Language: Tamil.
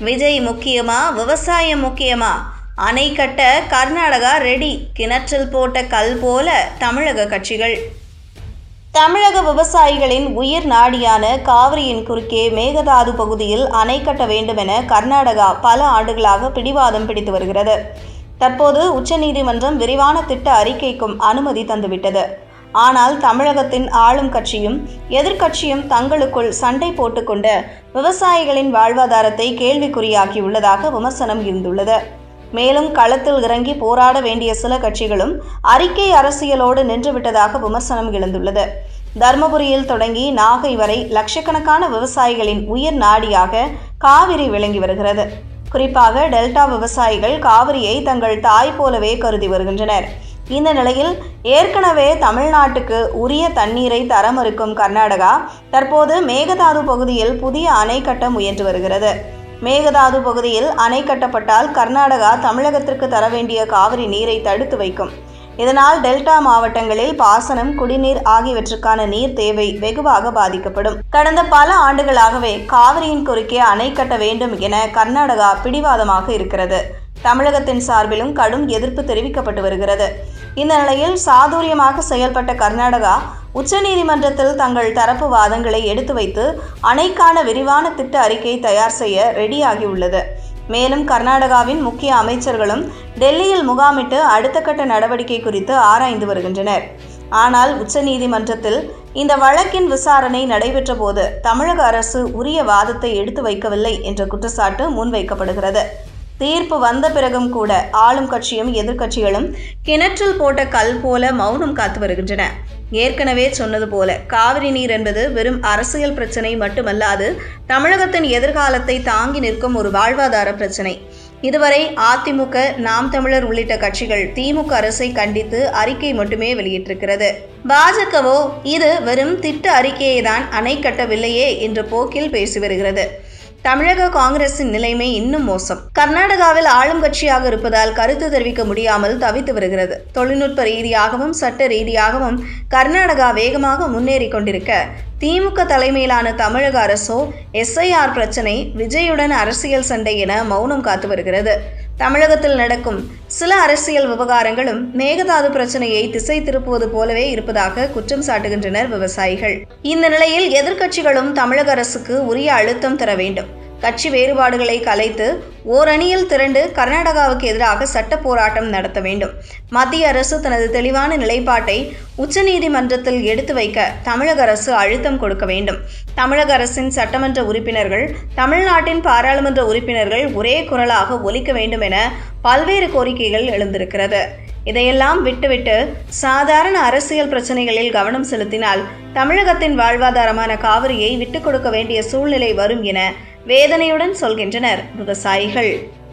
விஜய் முக்கியமா விவசாயம் முக்கியமா? அணை கட்ட கர்நாடகா ரெடி கிணற்றில் போட்ட கல் போல தமிழக கட்சிகள். தமிழக விவசாயிகளின் உயிர் நாடியான காவிரியின் குறுக்கே மேகதாது பகுதியில் அணை கட்ட வேண்டும் என கர்நாடகா பல ஆண்டுகளாக பிடிவாதம் பிடித்து வருகிறது. தற்போது உச்சநீதிமன்றம் விரிவான திட்ட அறிக்கைக்கும் அனுமதி தந்துவிட்டது. ஆனால் தமிழகத்தின் ஆளும் கட்சியும் எதிர்க்கட்சியும் தங்களுக்குள் சண்டை போட்டுக்கொண்டு விவசாயிகளின் வாழ்வாதாரத்தை கேள்விக்குறியாக்கியுள்ளதாக விமர்சனம் இருந்துள்ளது. மேலும் களத்தில் இறங்கி போராட வேண்டிய சில கட்சிகளும் அறிக்கை அரசியலோடு நின்றுவிட்டதாக விமர்சனம் எழுந்துள்ளது. தர்மபுரியில் தொடங்கி நாகை வரை லட்சக்கணக்கான விவசாயிகளின் உயிர் நாடியாக காவிரி விளங்கி வருகிறது. குறிப்பாக டெல்டா விவசாயிகள் காவிரியை தங்கள் தாய் போலவே கருதி வருகின்றனர். இந்த நிலையில் ஏற்கனவே தமிழ்நாட்டுக்கு உரிய தண்ணீரை தர மறுக்கும் கர்நாடகா தற்போது மேகதாது பகுதியில் புதிய அணை கட்ட முயன்று வருகிறது. மேகதாது பகுதியில் அணை கட்டப்பட்டால் கர்நாடகா தமிழகத்திற்கு தர வேண்டிய காவிரி நீரை தடுத்து வைக்கும். இதனால் டெல்டா மாவட்டங்களில் பாசனம் குடிநீர் ஆகியவற்றுக்கான நீர் தேவை வெகுவாக பாதிக்கப்படும். கடந்த பல ஆண்டுகளாகவே காவிரியின் குறுக்கே அணை கட்ட வேண்டும் என கர்நாடகா பிடிவாதமாக இருக்கிறது. தமிழகத்தின் சார்பிலும் கடும் எதிர்ப்பு தெரிவிக்கப்பட்டு வருகிறது. இந்த நிலையில் சாதுரியமாக செயல்பட்ட கர்நாடகா உச்சநீதிமன்றத்தில் தங்கள் தரப்பு வாதங்களை எடுத்து வைத்து அணைக்கான விரிவான திட்ட அறிக்கை தயார் செய்ய ரெடியாகியுள்ளது. மேலும் கர்நாடகாவின் முக்கிய அமைச்சர்களும் டெல்லியில் முகாமிட்டு அடுத்த கட்ட நடவடிக்கை குறித்து ஆராய்ந்து வருகின்றனர். ஆனால் உச்சநீதிமன்றத்தில் இந்த வழக்கின் விசாரணை நடைபெற்ற போது தமிழக அரசு உரிய வாதத்தை எடுத்து வைக்கவில்லை என்ற குற்றச்சாட்டு முன்வைக்கப்படுகிறது. தீர்ப்பு வந்த பிறகும் கூட ஆளும் கட்சியும் எதிர்க்கட்சிகளும் கிணற்றில் போட்ட கல் போல மௌனம் காத்து வருகின்றன. ஏற்கனவே சொன்னது போல காவிரி நீர் என்பது வெறும் அரசியல் பிரச்சனை மட்டுமல்லாது தமிழகத்தின் எதிர்காலத்தை தாங்கி நிற்கும் ஒரு வாழ்வாதார பிரச்சனை. இதுவரை அதிமுக நாம் தமிழர் உள்ளிட்ட கட்சிகள் திமுக அரசை கண்டித்து அறிக்கை மட்டுமே வெளியிட்டிருக்கிறது. பாஜகவோ இது வெறும் திட்ட அறிக்கையை தான் அணை கட்டவில்லையே என்ற போக்கில் பேசி வருகிறது. தமிழக காங்கிரசின் நிலைமை இன்னும் மோசம். கர்நாடகாவில் ஆளும் கட்சியாக இருப்பதால் கருத்து தெரிவிக்க முடியாமல் தவித்து வருகிறது. தொழில்நுட்ப ரீதியாகவும் சட்ட ரீதியாகவும் கர்நாடகா வேகமாக முன்னேறி கொண்டிருக்க திமுக தலைமையிலான தமிழக அரசோ எஸ்ஐஆர் பிரச்சினை விஜயுடன் அரசியல் சண்டை என மௌனம் காத்து வருகிறது. தமிழகத்தில் நடக்கும் சில அரசியல் விவகாரங்களும் மேகதாது பிரச்சனையை திசை திருப்புவது போலவே இருப்பதாக குற்றம் சாட்டுகின்றனர் விவசாயிகள். இந்த நிலையில் எதிர்க்கட்சிகளும் தமிழக அரசுக்கு உரிய அழுத்தம் தர வேண்டும். கட்சி வேறுபாடுகளை கலைத்து ஓரணியில் திரண்டு கர்நாடகாவுக்கு எதிராக சட்ட போராட்டம் நடத்த வேண்டும். மத்திய அரசு தனது தெளிவான நிலைப்பாட்டை உச்சநீதிமன்றத்தில் எடுத்து வைக்க தமிழக அரசு அழுத்தம் கொடுக்க வேண்டும். தமிழக அரசின் சட்டமன்ற உறுப்பினர்கள் தமிழ்நாட்டின் பாராளுமன்ற உறுப்பினர்கள் ஒரே குரலாக ஒலிக்க வேண்டும் என பல்வேறு கோரிக்கைகள் எழுந்திருக்கிறது. இதையெல்லாம் விட்டுவிட்டு சாதாரண அரசியல் பிரச்சனைகளில் கவனம் செலுத்தினால் தமிழகத்தின் வாழ்வாதாரமான காவிரியை விட்டுக் கொடுக்க வேண்டிய சூழ்நிலை வரும் என வேதனையுடன் சொல்கின்றனர் விவசாயிகள்.